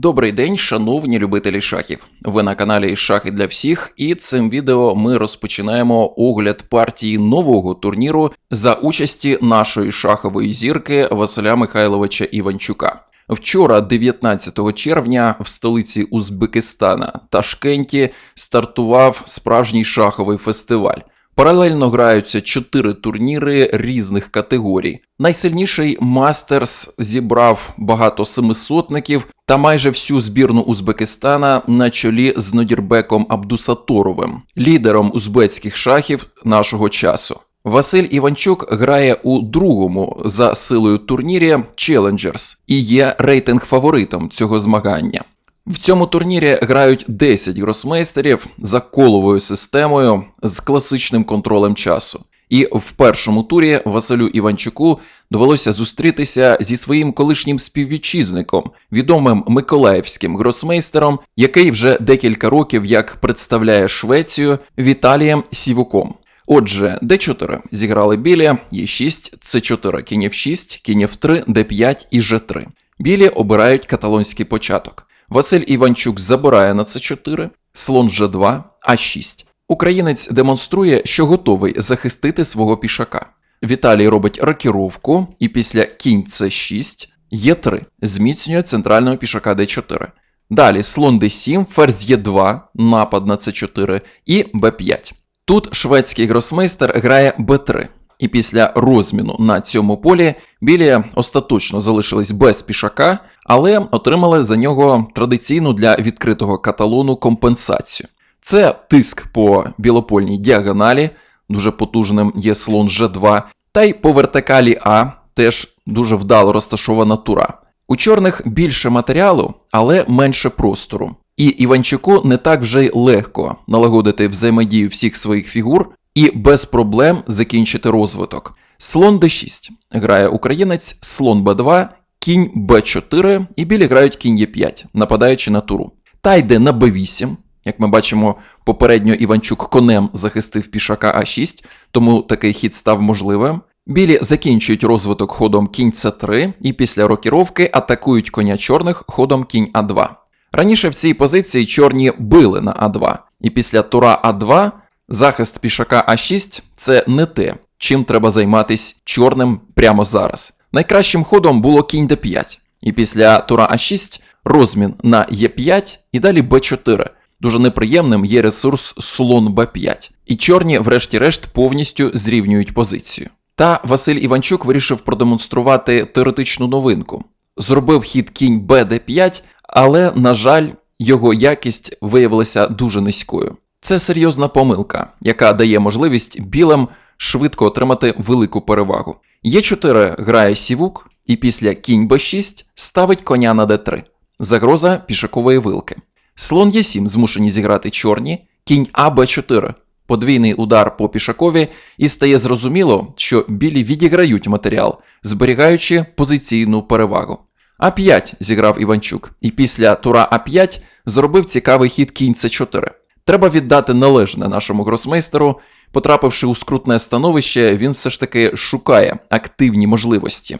Добрий день, шановні любителі шахів. Ви на каналі Шахи для всіх, і цим відео ми розпочинаємо огляд партії нового турніру за участі нашої шахової зірки Василя Михайловича Іванчука. Вчора, 19 червня, в столиці Узбекистана Ташкенті стартував справжній шаховий фестиваль. Паралельно граються чотири турніри різних категорій. Найсильніший Мастерс зібрав багато семисотників та майже всю збірну Узбекистана на чолі з Нодірбеком Абдусаторовим, лідером узбецьких шахів нашого часу. Василь Іванчук грає у другому за силою турнірі Challengers і є рейтинг фаворитом цього змагання. В цьому турнірі грають 10 гросмейстерів за коловою системою з класичним контролем часу. І в першому турі Василю Іванчуку довелося зустрітися зі своїм колишнім співвітчизником, відомим миколаївським гросмейстером, який вже декілька років як представляє Швецію Віталієм Сівуком. Отже, d4 зіграли білі, Е6, С4, кінь F6, кінь F3, D5 і G3. Білі обирають каталонський початок. Василь Іванчук забирає на С4, слон G2, А6. Українець демонструє, що готовий захистити свого пішака. Віталій робить рокіровку і після кінь С6, Е3 зміцнює центрального пішака Д4. Далі слон Д7, ферзь Е2, напад на С4 і Б5. Тут шведський гросмейстер грає Б3. І після розміну на цьому полі білі остаточно залишились без пішака, але отримали за нього традиційну для відкритого каталону компенсацію. Це тиск по білопольній діагоналі, дуже потужним є слон G2, та й по вертикалі А теж дуже вдало розташована тура. У чорних більше матеріалу, але менше простору. І Іванчуку не так вже й легко налагодити взаємодію всіх своїх фігур і без проблем закінчити розвиток. Слон d6 грає українець, слон b2, кінь b4 і білі грають кінь e5, нападаючи на туру. Та йде на b8. Як ми бачимо, попередньо Іванчук конем захистив пішака А6, тому такий хід став можливим. Білі закінчують розвиток ходом кінь С3 і після рокіровки атакують коня чорних ходом кінь А2. Раніше в цій позиції чорні били на А2, і після тура А2 захист пішака А6 це не те, чим треба займатися чорним прямо зараз. Найкращим ходом було кінь Д5, і після тура А6 розмін на Е5 і далі Б4. Дуже неприємним є ресурс слон Б5, і чорні, врешті-решт, повністю зрівнюють позицію. Та Василь Іванчук вирішив продемонструвати теоретичну новинку. Зробив хід кінь Б5, але, на жаль, його якість виявилася дуже низькою. Це серйозна помилка, яка дає можливість білим швидко отримати велику перевагу. Е4 грає сівук, і після кінь Б6 ставить коня на Д3. Загроза пішакової вилки. Слон Е7 змушені зіграти чорні, кінь АБ4. Подвійний удар по пішакові, і стає зрозуміло, що білі відіграють матеріал, зберігаючи позиційну перевагу. А5 зіграв Іванчук, і після тура А5 зробив цікавий хід кінь С4. Треба віддати належне нашому гросмейстеру. Потрапивши у скрутне становище, він все ж таки шукає активні можливості.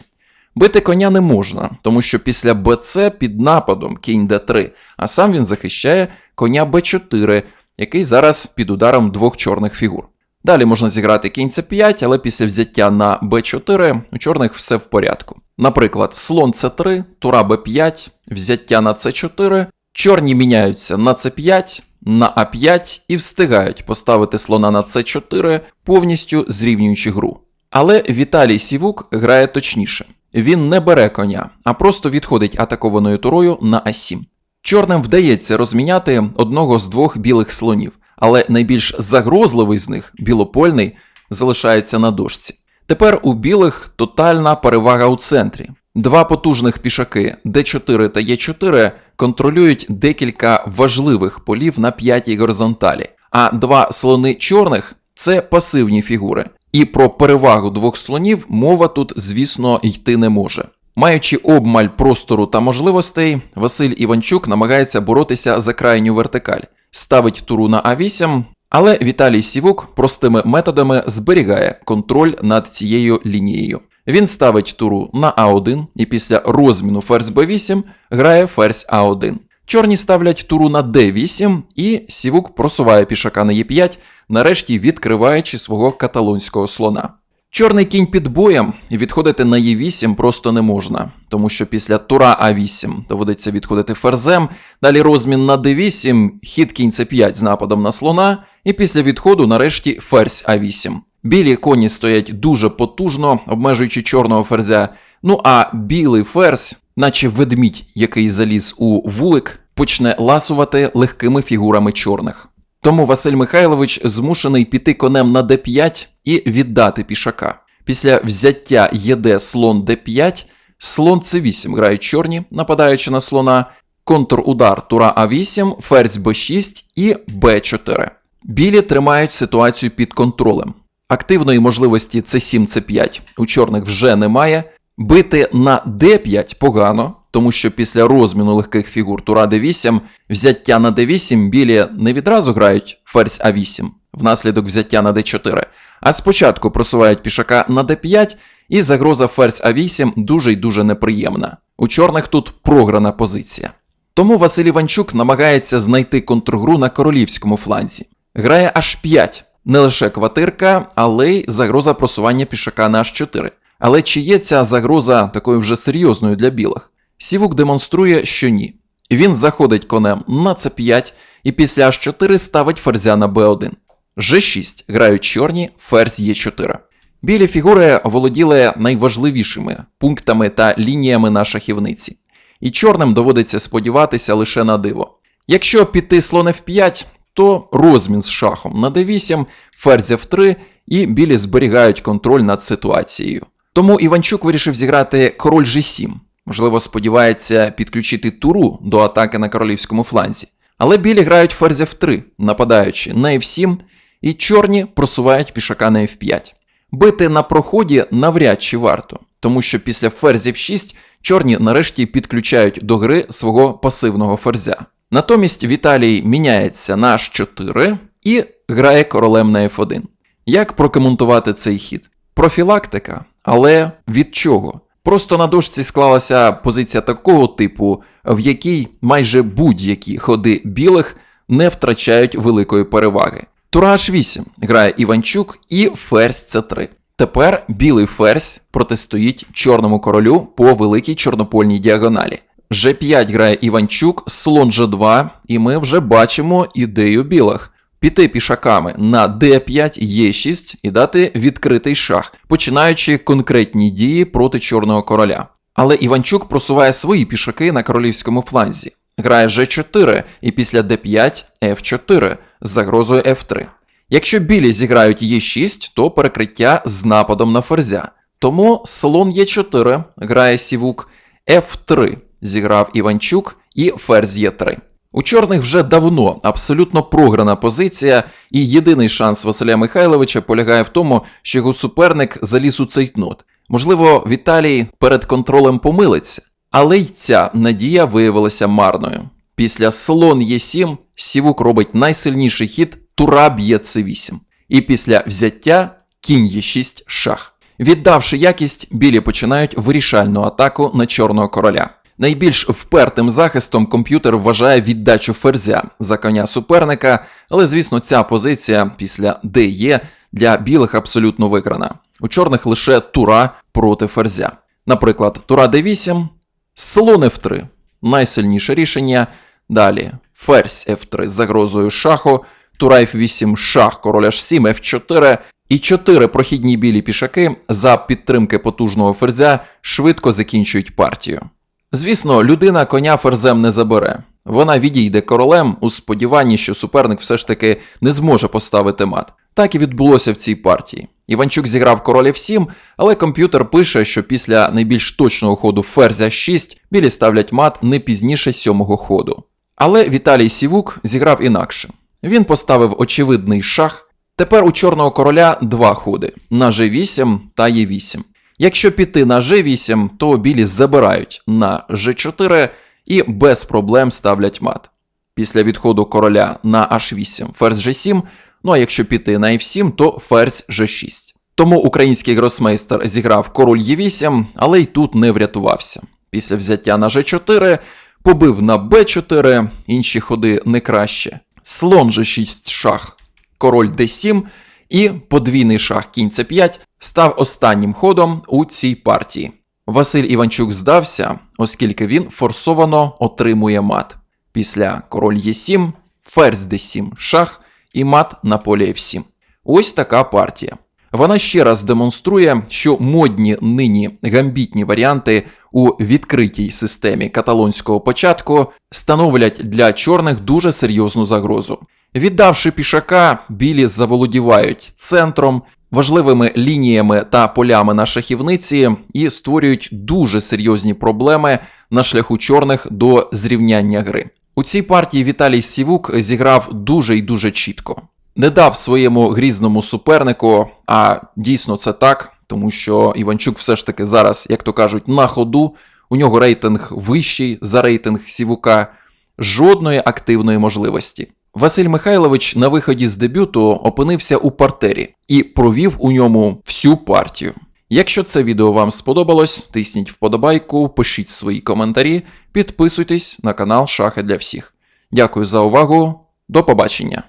Бити коня не можна, тому що після БЦ під нападом кінь Д3, а сам він захищає коня Б4, який зараз під ударом двох чорних фігур. Далі можна зіграти кінь С5, але після взяття на Б4 у чорних все в порядку. Наприклад, слон С3, тура Б5, взяття на С4, чорні міняються на С5, на А5 і встигають поставити слона на С4, повністю зрівнюючи гру. Але Віталій Сівук грає точніше. Він не бере коня, а просто відходить атакованою турою на А7. Чорним вдається розміняти одного з двох білих слонів, але найбільш загрозливий з них, білопольний, залишається на дошці. Тепер у білих тотальна перевага у центрі. Два потужних пішаки D4 та Е4 контролюють декілька важливих полів на п'ятій горизонталі, а два слони чорних це пасивні фігури. І про перевагу двох слонів мова тут, звісно, йти не може. Маючи обмаль простору та можливостей, Василь Іванчук намагається боротися за крайню вертикаль, ставить туру на А8, але Віталій Сівук простими методами зберігає контроль над цією лінією. Він ставить туру на А1 і після розміну ферзь Б8 грає ферзь А1. Чорні ставлять туру на d8, і Сівук просуває пішака на Е5, нарешті відкриваючи свого каталонського слона. Чорний кінь під боєм і відходити на Е8 просто не можна, тому що після тура А8 доводиться відходити ферзем, далі розмін на d8, хід кінь c5 з нападом на слона, і після відходу нарешті ферзь А8. Білі коні стоять дуже потужно, обмежуючи чорного ферзя. Ну а білий ферзь, наче ведмідь, який заліз у вулик, почне ласувати легкими фігурами чорних. Тому Василь Михайлович змушений піти конем на d5 і віддати пішака. Після взяття ЄД слон d5, слон c8 грають чорні, нападаючи на слона, контрудар тура А8, ферзь b6 і b4. Білі тримають ситуацію під контролем. Активної можливості c7, c5 у чорних вже немає. Бити на d5 погано, тому що після розміну легких фігур тура d8, взяття на d8 білі не відразу грають ферзь а8 внаслідок взяття на d4, а спочатку просувають пішака на d5, і загроза ферзь а8 дуже й дуже неприємна. У чорних тут програна позиція. Тому Василь Іванчук намагається знайти контргру на королівському фланзі. Грає h5, не лише квартирка, але й загроза просування пішака на h4. Але чи є ця загроза такою вже серйозною для білих? Сівук демонструє, що ні. Він заходить конем на c5 і після h4 ставить ферзя на b1. G6 грають чорні, ферзь Е4. Білі фігури володіли найважливішими пунктами та лініями на шахівниці, і чорним доводиться сподіватися лише на диво. Якщо піти слон f5, то розмін з шахом на d8, ферзь f3 і білі зберігають контроль над ситуацією. Тому Іванчук вирішив зіграти король g7. Можливо, сподівається підключити туру до атаки на королівському фланзі. Але білі грають ферзь f3, нападаючи на f7, і чорні просувають пішака на f5. Бити на проході навряд чи варто, тому що після ферзів 6 чорні нарешті підключають до гри свого пасивного ферзя. Натомість Віталій міняється на h4 і грає королем на f1. Як прокоментувати цей хід? Профілактика, але від чого? Просто на дошці склалася позиція такого типу, в якій майже будь-які ходи білих не втрачають великої переваги. Тура H8 грає Іванчук і ферзь c3. Тепер білий ферзь протистоїть чорному королю по великій чорнопольній діагоналі. G5 грає Іванчук, слон G2, і ми вже бачимо ідею білих. Піти пішаками на d5, e6 і дати відкритий шах, починаючи конкретні дії проти чорного короля. Але Іванчук просуває свої пішаки на королівському фланзі. Грає G4 і після d5 F4 з загрозою F3. Якщо білі зіграють e6, то перекриття з нападом на ферзя. Тому слон e4 грає Сівук, F3 зіграв Іванчук і ферзь e3. У чорних вже давно абсолютно програна позиція, і єдиний шанс Василя Михайловича полягає в тому, що його суперник заліз у цейтнот. Можливо, Віталій перед контролем помилиться, але й ця надія виявилася марною. Після слон Е7 Сівук робить найсильніший хід тура б'є С8. І після взяття кінь Е6 шах. Віддавши якість, білі починають вирішальну атаку на чорного короля. Найбільш впертим захистом комп'ютер вважає віддачу ферзя за коня суперника, але звісно, ця позиція після ДЕ для білих абсолютно виграна. У чорних лише тура проти ферзя. Наприклад, тура d8, слон f3 найсильніше рішення. Далі ферзь f3 з загрозою шаху, тура f8 шах, король h7, f4 і чотири прохідні білі пішаки за підтримки потужного ферзя швидко закінчують партію. Звісно, людина коня ферзем не забере. Вона відійде королем у сподіванні, що суперник все ж таки не зможе поставити мат. Так і відбулося в цій партії. Іванчук зіграв король f7, але комп'ютер пише, що після найбільш точного ходу ферзя 6 білі ставлять мат не пізніше сьомого ходу. Але Віталій Сівук зіграв інакше. Він поставив очевидний шах. Тепер у чорного короля два ходи на g8 та e8. Якщо піти на g8, то білі забирають на g4 і без проблем ставлять мат. Після відходу короля на h8 ферзь g7, ну а якщо піти на f7, то ферзь g6. Тому український гросмейстер зіграв король Е8, але й тут не врятувався. Після взяття на G4 побив на Б4, інші ходи не краще. Слон G6 шах, король D7 і подвійний шах кінь C5 став останнім ходом у цій партії. Василь Іванчук здався, оскільки він форсовано отримує мат. Після король Е7, ферзь d7, шах і мат на полі F7. Ось така партія. Вона ще раз демонструє, що модні нині гамбітні варіанти у відкритій системі каталонського початку становлять для чорних дуже серйозну загрозу. Віддавши пішака, білі заволодівають центром, важливими лініями та полями на шахівниці і створюють дуже серйозні проблеми на шляху чорних до зрівняння гри. У цій партії Віталій Сівук зіграв дуже і дуже чітко. Не дав своєму грізному супернику, а дійсно це так, тому що Іванчук все ж таки зараз, як то кажуть, на ходу. У нього рейтинг вищий за рейтинг Сівука, жодної активної можливості. Василь Михайлович на виході з дебюту опинився у партері і провів у ньому всю партію. Якщо це відео вам сподобалось, тисніть вподобайку, пишіть свої коментарі, підписуйтесь на канал Шахи для всіх. Дякую за увагу, до побачення!